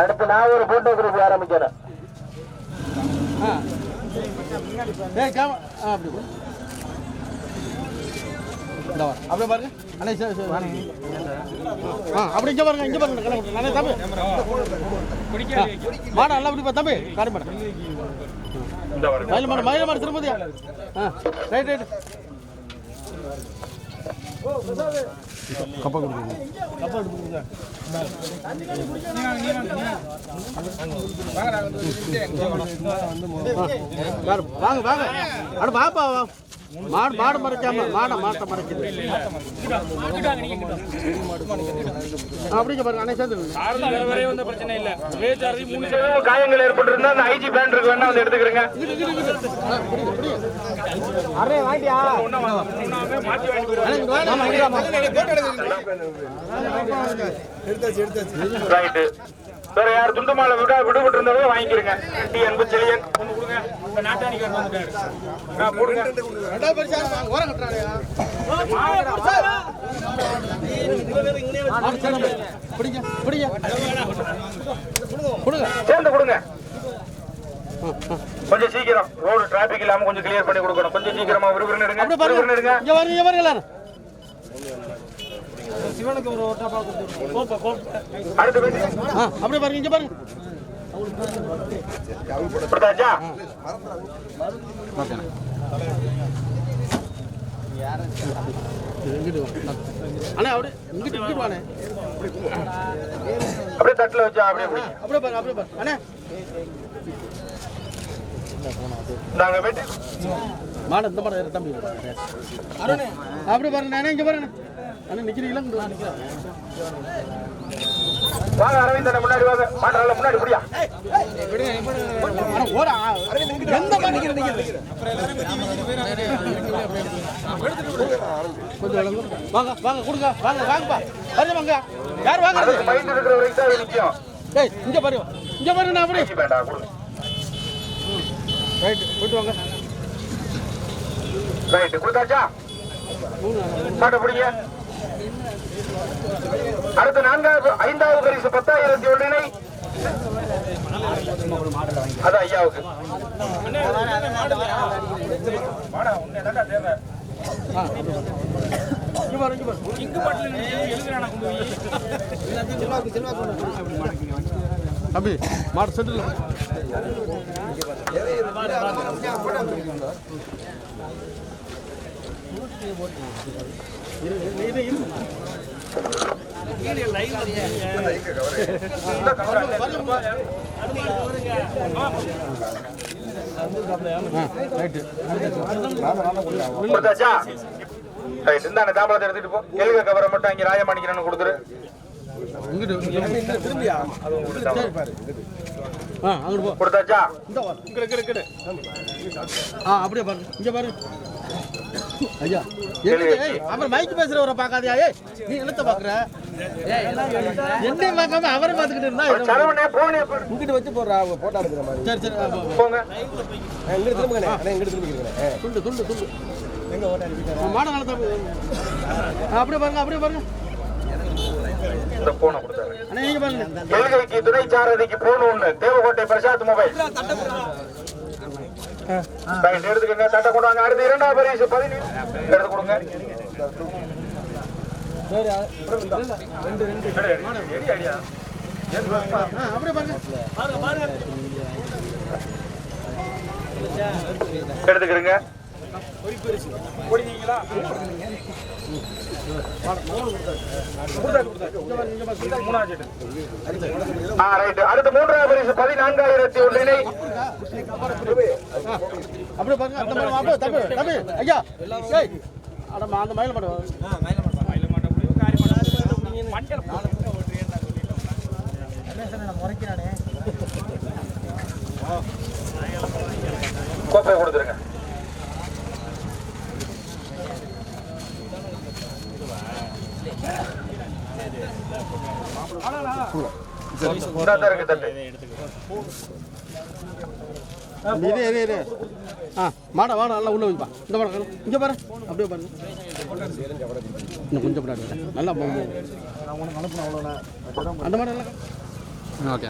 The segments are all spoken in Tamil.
அடுத்து நான் ஒரு போட்டோ குரூப் ஆரம்பிக்கிறேன். அப்படியே பாருங்க. அண்ணே சரி சரி. ஆ அப்படி இங்கே பாருங்க இங்கே பாருங்க. கணக்கு அண்ணே தம்பி. மாடா எல்லாம் அப்படி தம்பி. காரி மாடா மயில் மாடு மயில் மாடு திரும்பதியா ஆ ரைட் ரைட் கப்பா கொடுக்குங்க கப்பா கொடுக்குங்க வாங்க வாங்க. அட பாப்பா மாடு மாடு மறைக்காம மாடை மாட்டை மறைக்குது. அப்படிங்க பாருங்க அன்னைக்கு சேர்ந்து பிரச்சனை இல்ல காயங்கள் ஏற்பட்டிருந்தா அந்த ஐஜி பேண்ட் இருக்கு வேணா வந்து எடுத்துக்கிறேங்க. ரைட்டு வேற யார் துண்டு மாலை விட விடுபட்டு இருந்தவங்க வாங்கிக்கிறங்க. டி அன்பு செழியன் கொடுங்க இந்த நாட்டாணிக்கு வந்துட்டாரு போடுங்க சேர்ந்து கொடுங்க. கொஞ்சம் சீக்கிரம் ரோடு டிராபிக் இல்லாம கொஞ்சம் கிளியர் பண்ணி கொடுக்கணும். கொஞ்சம் சீக்கிரமா விறுவிறுன்னு எடுங்க. விறுவிறுன்னு எடுங்க. எல்லாரும் அடுத்து பேசி. ஆ அப்படியே பாருங்க இங்க பாருங்க. அப்படியே தட்டுல வச்சா அப்படியே பிடி அப்படியே பாருங்க அப்படியே பாருங்க அண்ணே. நாங்க வெட்டி மாடு இந்த மாடு ஏறு தம்பி. அப்படியே பாருங்க அண்ணே இங்க பாருங்க வாங்க அரவிந்த் அண்ணா முன்னாடி வாங்க. மாட்டாள முன்னாடி விளங்கு. வாங்க வாங்க கொடுங்க. வாங்க வாங்கப்பா. பாருங்க வாங்க யார் வாங்குறது? அதுக்கு மைண்ட் இருக்கிற வரைக்கும் தான் இது நிக்கும். டேய் இங்க பாருங்க இங்க பாருங்க நான் கொடுங்க. ரைட் போயிட்டு வாங்க. ரைட் கொடுத்தாச்சா? மாட்ட பிடிங்க. அடுத்த நான்காவது ஐந்தாவது பரிசு பத்தாயிரத்தி ஒன்றினை அது ஐயாவுக்கு. மாடா, தம்பி மாடு செட்டில் இந்தாண்ட தாம்பளத்தை எடுத்துட்டு போ எலுக கவரை மட்டும் அங்கே ராஜமாணிக்கணும்னு கொடுத்துரு கொடுத்தாச்சா அப்படியே பாருங்க இங்க பாருங்க ஐயா எங்க ஏய் அப்புறம் மைக் பேசுறவரை பார்க்காதயா? ஏய் நீ என்னத்த பாக்குற? என்னையும் பார்க்காம அவரை பார்த்துக்கிட்டு இருந்தா இங்கிட்டு வச்சு போடுறா போட்டோ எடுக்கிற மாதிரி. சரி சரி. போங்க. இங்கிட்டு திரும்புங்கண்ணே அண்ணா. இங்கிட்டு திரும்பிக்கிறேன் துண்டு துண்டு துண்டு. ஆ, மாட நாளை அப்படியே பாருங்க அப்படியே பாருங்க. இந்த போனை கொடுத்தாரு. அண்ணா நீங்க பாருங்க. எல்கைக்கு துணை சாரதிக்கு போன் ஒண்ணு. தேவகோட்டை பிரசாத் மொபைல் எடுத்துக்கங்க தட்டை கொண்டு வாங்க. அடுத்து இரண்டாவது பரிசு பதினேழு. எடுத்து கொடுங்க. ரெடி ஆ, ரைட். அடுத்து மூன்றாவது பரிசு பதினான்காயிரத்தி ஒன்றினை அப்படியே பாருங்க அந்த மாதிரி அப்படியே தம்பி தம்பி ஐயா அந்த மயில கோப்பை கொடுத்துருங்க. தான் இருக்கு தட்டு இரு இரு இரு. ஆ மாடை வாடா நல்லா உள்ள வைப்பா இந்த மாடை இங்கே பாரு. அப்படியே பாருங்க இன்னும் கொஞ்சம் வரேன். நல்லா போகும் அந்த ஓகே.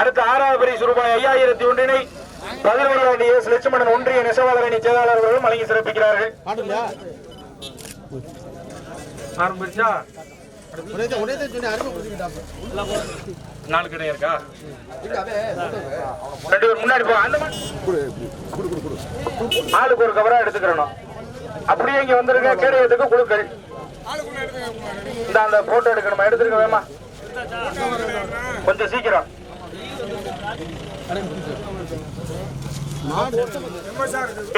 அடுத்த ஆறாவது பரிசு ரூபாய் ஐயாயிரத்தி ஒன்றினை பதினொன்றாண்டு எஸ் லட்சுமணன் ஒன்றிய நெசவாளர் அணி செயலாளர் அவர்களும் வழங்கி சிறப்பிக்கிறார்கள். ஆரம்பிச்சா? நாலு கடை இருக்கா? ரெண்டு பேர் முன்னாடி போ அந்த ஆளுக்கு ஒரு கவரா எடுத்துக்கிறணும். அப்படியே இங்க வந்திருக்க கேடயத்துக்கு குழுக்கள். இந்த அந்த போட்டோ எடுக்கணுமா? எடுத்துருக்க வேமா? கொஞ்சம் சீக்கிரம்.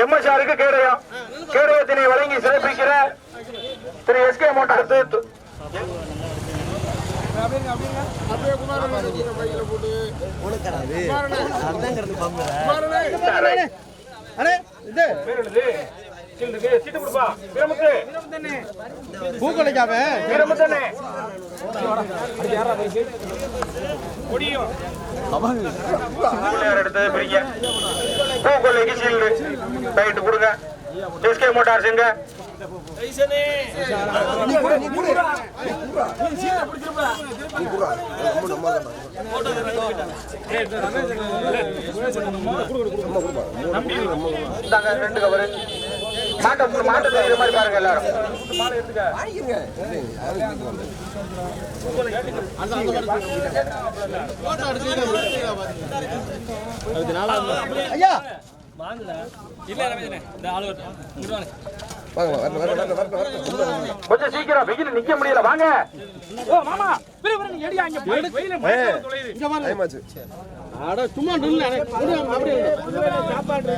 எம்எஸ்ஆருக்கு கேடயம். கேடயத்தினை வழங்கி சிறப்பிக்கிற திரு எஸ்கே மோட்டார் தூத்து அடே எடுத்தது பிரிங்க சீல்டு ரைட்டு கொடுங்க எஸ்கே மோட்டார் செங்க ரெண்டு கவரு மாட்டை மாட்டை தெரியுற மாதிரி பாருங்க எல்லாரும் ஐயா வரணும் வரணும் வரணும் வரணும் வரணும் கொஞ்சம் சீக்கிரம் வெயில் நிக்க முடியல வாங்க. இங்க பாருங்க டைமாச்சு அட சும்மா நில்லு. அப்படியே அப்படியே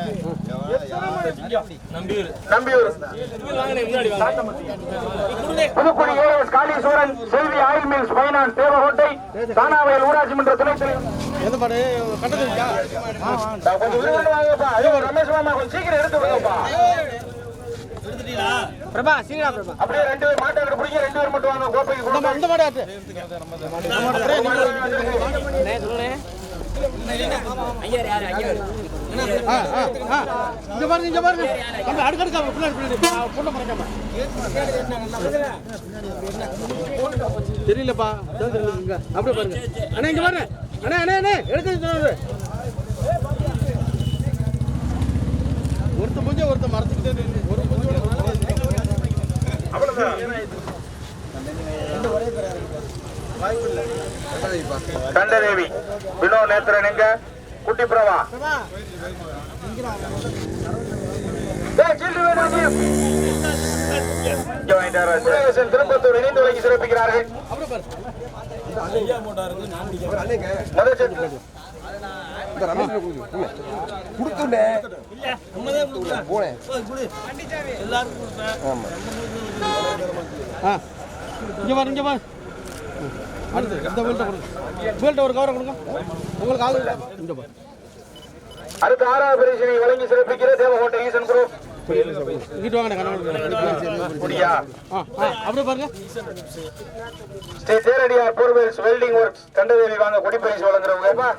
Nambiyur. Pudukkudi AS Kaliswaran Selvi oil mills finance Devakottai Thanavayal ஊராட்சி மன்ற துணைத் தலைவர் எந்த பாடு? கட்டது இருக்கா கொஞ்சம் விறுவிறுன்னு வாங்கப்பா. ஐயோ ரமேஷ் மாமா கொஞ்சம் சீக்கிரம் எடுத்து விடுங்கப்பா. பிரபா சீரா பிரபா அப்படியே ரெண்டு பேர் பிடிங்க ரெண்டு பேர் மட்டும் வாங்க கோப்பைக்கு இந்த மா- கொடுங்க இந்த மாடு ஆட்டு ஆ, ஆ, ஆ. இங்க பாருங்க இங்க பாருங்க நம்ம அடுக்கடுக்காம பின்னாடி பின்னாடி பொண்ணை மறைக்காம தெரியலப்பா அதான் தெரியல இங்க. அப்படியே பாருங்க அண்ணா இங்க பாருங்க அண்ணா அண்ணா அண்ணா எடுத்து ஒருத்த பூஜை ஒருத்த மரத்துக்கிட்டே நின்னு. ஒரு பூஜையோட கண்டதேவி வினோ நேத்திரன் எங்க குட்டி பிரவா திருப்பத்தூர் இணைந்து வழங்கி சிறப்பிக்கிறார்கள். அப்படியே பாரு முதல் செட் இந்த ரமேஷ் கொடுத்து கொடுத்துனே போனேன். ஆமா ஆ. இங்க பாரு இங்க பாரு. அடுத்து இந்த வீல்ட்ட கொடுங்க. வீல்ட்ட ஒரு கவரை கொடுங்க. உங்களுக்கு ஆளு இந்த பாரு. அடுத்த ஆறாவது பரிசினை வழங்கி சிறப்பிக்கிற தேவகோட்டை ஈசன் இங்கிட்டு வாங்க குடியா ஆ ஆ அப்படியே பாருங்க. Sri Theradiyar borewells welding works Kandadevi வாங்க கொடி பரிசு வழங்குறவங்க.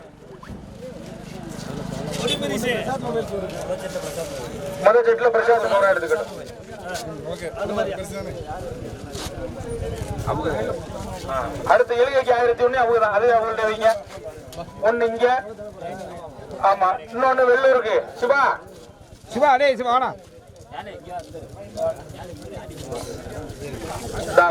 முதல் செட்ல பிரசாந்த் மோரா எடுத்துக்கட்டும். அடுத்து எலுகைக்கு ஆயிரத்தி ஒண்ணு அவங்க தான். அதே அவங்கள்ட்ட வைங்க. ஒண்ணு இங்க. ஆமா. இன்னொன்னு வெள்ளூருக்கு சிவா. சிவா டேய் சிவா வாடா. இந்தா,